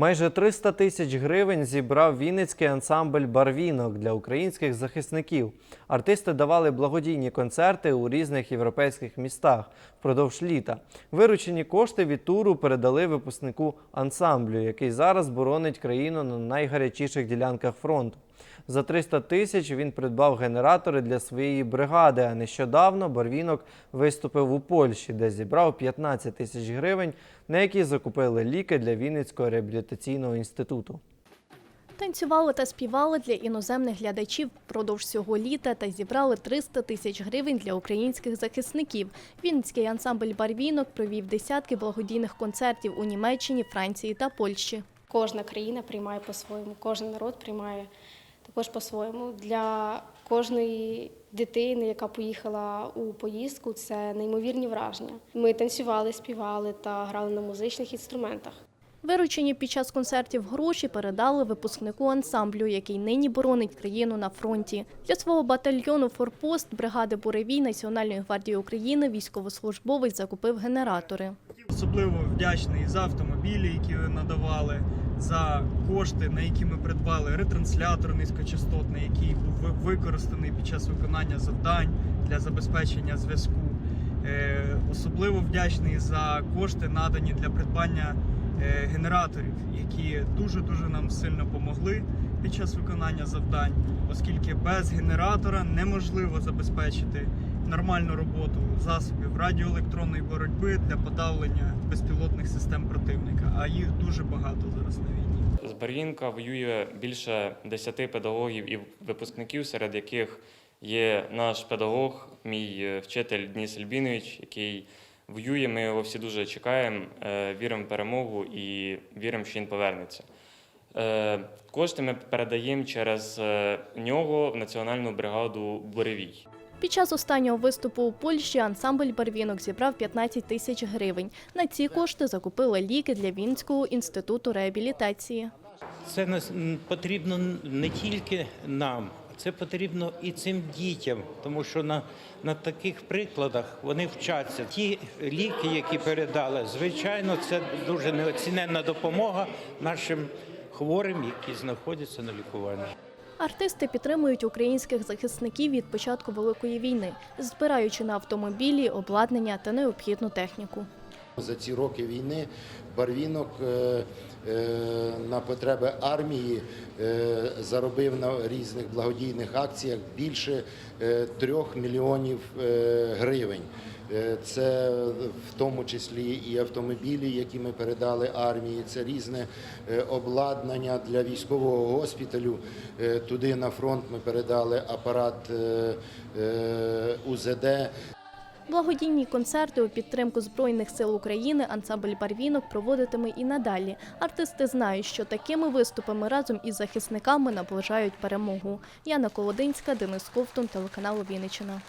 Майже 300 тисяч гривень зібрав Вінницький ансамбль Барвінок для українських захисників. Артисти давали благодійні концерти у різних європейських містах впродовж літа. Виручені кошти від туру передали випускнику ансамблю, який зараз боронить країну на найгарячіших ділянках фронту. За 300 тисяч він придбав генератори для своєї бригади. А нещодавно Барвінок виступив у Польщі, де зібрав 15 тисяч гривень, на які закупили ліки для Вінницького реабілітаційного інституту. Танцювали та співали для іноземних глядачів впродовж цього літа та зібрали 300 тисяч гривень для українських захисників. Вінницький ансамбль Барвінок провів десятки благодійних концертів у Німеччині, Франції та Польщі. Кожна країна приймає по-своєму, кожен народ приймає також по-своєму. Для кожної дитини, яка поїхала у поїздку, це неймовірні враження. Ми танцювали, співали та грали на музичних інструментах. Виручені під час концертів гроші передали випускнику ансамблю, який нині боронить країну на фронті. Для свого батальйону Форпост бригади Буревій Національної гвардії України військовослужбовець закупив генератори. Особливо вдячний за автомобілі, які ви надавали, за кошти, на які ми придбали ретранслятор низькочастотний, який був використаний під час виконання завдань для забезпечення зв'язку. Е, Особливо вдячний за кошти, надані для придбання е, генераторів, які дуже дуже нам сильно допомогли під час виконання завдань, оскільки без генератора неможливо забезпечити нормальну роботу засобів радіоелектронної боротьби для подавлення безпілотних систем противника. А їх дуже багато зараз на війні. З Барвінка воює більше 10 педагогів і випускників, серед яких є наш педагог, мій е, вчитель Дніс Альбінович, який воює. Ми його всі дуже чекаємо, е, віримо в перемогу і віримо, що він повернеться. Е, Кошти ми передаємо через нього в національну бригаду Буревій. Під час останнього виступу у Польщі ансамбль Барвінок зібрав 15 тисяч гривень. На ці кошти закупили ліки для Вінського інституту реабілітації. Це потрібно не тільки нам, це потрібно і цим дітям, тому що на, на таких прикладах вони вчаться. Ті ліки, які передали, звичайно, це дуже неоціненна допомога нашим хворим, які знаходяться на лікуванні. Артисти підтримують українських захисників від початку великої війни, збираючи на автомобілі, обладнання та необхідну техніку. За ці роки війни Барвінок е, е, на потреби армії е, заробив на різних благодійних акціях більше трьох мільйонів гривень. Це в тому числі і автомобілі, які ми передали армії, це різне обладнання для військового госпіталю. Туди на фронт ми передали апарат УЗД. Благодійні концерти у підтримку Збройних сил України ансамбль Барвінок проводитиме і надалі. Артисти знають, що такими виступами разом із захисниками наближають перемогу. Яна Колодинська, Денис Ковтун, телеканал Вінниччина.